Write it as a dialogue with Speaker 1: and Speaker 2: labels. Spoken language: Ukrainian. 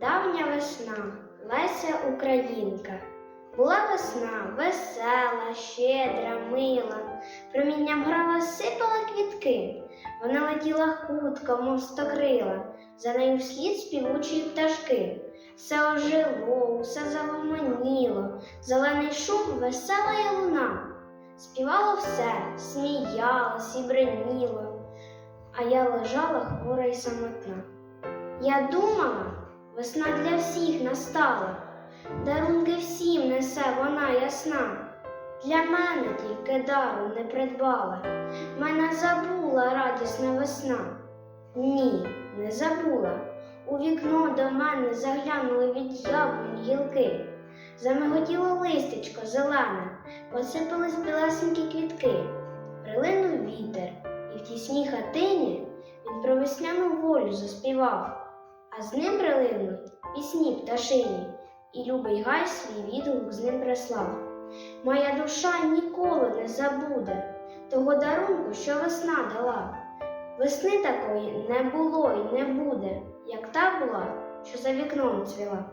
Speaker 1: Давня весна, Леся Українка. Була весна весела, щедра, мила, промінням грала сипала квітки. Вона летіла хутко, мов стокрила, за нею вслід співучі пташки. Все ожило, все загомоніло, зелений шум, весела й луна. Співало все, сміялось і бреніло, а я лежала хвора й самотна. Я думала, весна для всіх настала, дарунки всім несе вона ясна. Для мене тільки дару не придбала, мене забула радісна весна. Ні, не забула. У вікно до мене заглянули від яблунь гілки. Замиготіло листечко зелене, посипались білесенькі квітки. Прилинув вітер, і в тісній хатині він про весняну волю заспівав, а з ним прилинули пісні пташині, і любий гай свій відгук з ним прислав. Моя душа ніколи не забуде того дарунку, що весна дала. Весни такої не було і не буде, як та була, що за вікном цвіла.